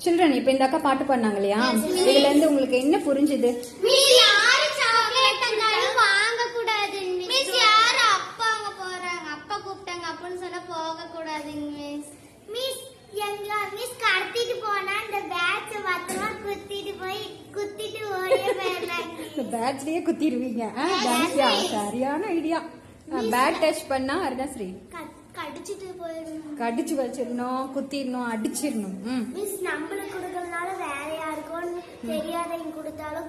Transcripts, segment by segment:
Children இப்ப இந்த அக்கா பாட்டு பாடினாங்க இல்லையா இதுல இருந்து உங்களுக்கு என்ன புரிஞ்சுது? மிஸ் யாரு சாக்லேட் தந்தாலும் வாங்க கூடாது மிஸ் யாரு அப்பா அங்க போறாங்க? அப்பா கூப்பிட்டாங்க. அப்படின்னு சொன்னா போக கூடாதுங்க மிஸ் மிஸ் எங்க மிஸ் கடத்திட்டு போனா இந்த பேட்ச் பத்திரமா குத்திட்டு போய் குத்திட்டு ஓடியே போயிடலாங்க பேட்ச்லயே குத்திடுவீங்க. சரியான ஐடியா பேட் டச் பண்ணா அதுதான் சரி கடிச்சிட்டு போயிடணும். கடிச்சு வச்சிடணும் குத்திடணும் அடிச்சிடணும். மிஸ் நம்மளுக்கு கொடுக்கறதுனால வேற யாருக்கும் தெரியாதவங்க கொடுத்தாலும்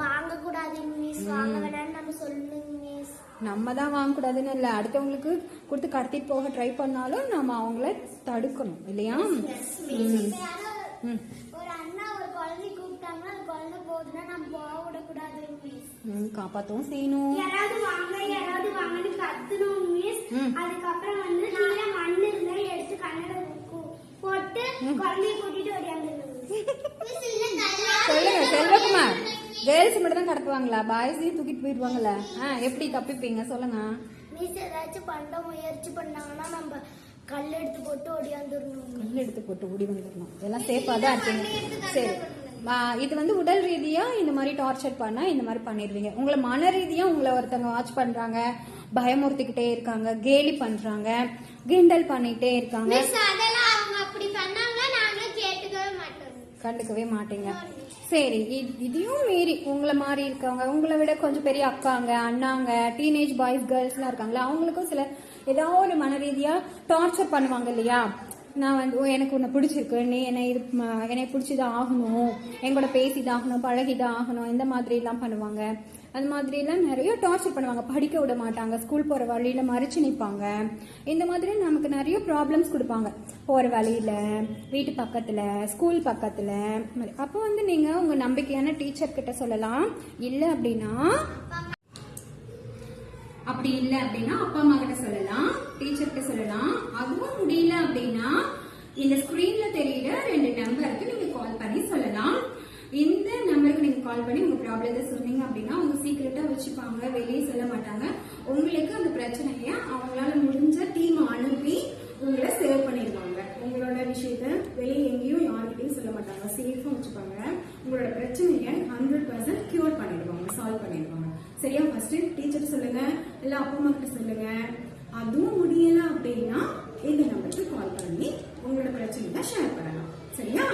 வாங்க கூடாதுங்க மிஸ் வாங்க வேணாம்னு நம்ம சொல்லணுங்க மிஸ் நம்ம தான் வாங்கக்கூடாதுன்னு இல்லை. அடுத்தவங்களுக்கு கொடுத்து கடத்திட்டு போக ட்ரை பண்ணாலும் நம்ம அவங்கள தடுக்கணும் இல்லையா? ம் ம் ஒரு அண்ணா ஒரு குழந்தை கூப்பிட்டாங்கன்னா அந்த குழந்தை போகுதுன்னா நம்ம போக விடக்கூடாதுங்க மிஸ் ம், காப்பாத்தவும் செய்யணும். யாராவது வாங்க யாராவது வாங்கன்னு கத்தணும் மிஸ் ம். அதுக்கப்புறம் வந்து கீழே மண் இருந்தா எடுத்து கண்ணட போட்டு குழந்தைய கூட்டிட்டு சொல்லுங்க செல்வகுமார் கேர்ள்ஸ் மட்டும் தான் கடத்துவாங்களா? பாய்ஸையும் தூக்கிட்டு போயிடுவாங்கல்ல ஆ எப்படி தப்பிப்பீங்க? சொல்லுங்க. மிஸ் ஏதாச்சும் பண்ண முயற்சி பண்ணாங்கன்னா நம்ம கல் எடுத்து போட்டு ஓடியாந்துடணும் கல் எடுத்து போட்டு ஓடி வந்துடணும் இதெல்லாம் சேஃபா தான் இருக்கீங்க சரி. இது வந்து உடல் ரீதியா இந்த மாதிரி டார்ச்சர் பண்ணா இந்த மாதிரி பண்ணிடுவீங்க உங்களை மன ரீதியா உங்களை ஒருத்தவங்க வாட்ச் பண்றாங்க பயமுறுத்திக்கிட்டே இருக்காங்க கேலி பண்றாங்க கிண்டல் பண்ணிட்டே இருக்காங்க. கண்டுக்கவே மாட்டீங்க. சரி இதையும் மீறி உங்களை மாதிரி இருக்கவங்க உங்களை விட கொஞ்சம் பெரிய அக்காங்க அண்ணாங்க டீனேஜ் பாய்ஸ் கேர்ள்ஸ்லாம் இருக்காங்களா அவங்களுக்கும் சில ஏதாவது ஒரு மன ரீதியா டார்ச்சர் பண்ணுவாங்க இல்லையா? நான் வந்து எனக்கு உன்னை பிடிச்சிருக்கு. நீ என்னை இது என்னை பிடிச்சிதான் ஆகணும் என் கூட பேசிதான் ஆகணும் பழகிதான் ஆகணும் இந்த மாதிரிலாம் பண்ணுவாங்க. அது மாதிரிலாம் நிறைய டார்ச்சர் பண்ணுவாங்க. படிக்க விட மாட்டாங்க. ஸ்கூல் போகிற வழியில மறைச்சு நிற்பாங்க இந்த மாதிரி நமக்கு நிறைய ப்ராப்ளம்ஸ் கொடுப்பாங்க. போகிற வழியில் வீட்டு பக்கத்தில் ஸ்கூல் பக்கத்தில். அப்போ வந்து நீங்கள் உங்கள் நம்பிக்கையான டீச்சர் கிட்ட சொல்லலாம். இல்லை அப்படின்னா அப்படி இல்லை அப்படின்னா அப்பா அம்மா கிட்ட டீச்சர்கிட்ட சொல்லலாம். அதுவும் முடியல அப்படின்னா இந்த ஸ்கிரீன்ல தெரியுற ரெண்டு நம்பருக்கு நீங்க கால் பண்ணி சொல்லலாம். இந்த நம்பருக்கு நீங்க கால் பண்ணி உங்க ப்ராப்ளத்தை சொன்னீங்க அப்படின்னா அவங்க சீக்கிரட்டா வச்சுப்பாங்க. வெளியே சொல்ல மாட்டாங்க. உங்களுக்கு அந்த பிரச்சனைய அவங்களால முடிஞ்ச டீம் அனுப்பி உங்களை சேவ் பண்ணிடுவாங்க. உங்களோட விஷயத்த வெளியே எங்கேயும் யார்கிட்டையும் சொல்ல மாட்டாங்க. சேஃபா வச்சுப்பாங்க. உங்களோட பிரச்சனையை ஹண்ட்ரட் பர்சன்ட் கியூர் பண்ணிடுவாங்க. சால்வ் பண்ணிடுவாங்க. சரியா? ஃபர்ஸ்ட் டீச்சர் சொல்லுங்க. இல்ல அப்பா அம்மா கிட்ட சொல்லுங்க. அதுவும் முடியல அப்படின்னா இந்த நம்பருக்கு கால் பண்ணி உங்களோட பிரச்சனைகளை ஷேர் பண்ணலாம். சரியா?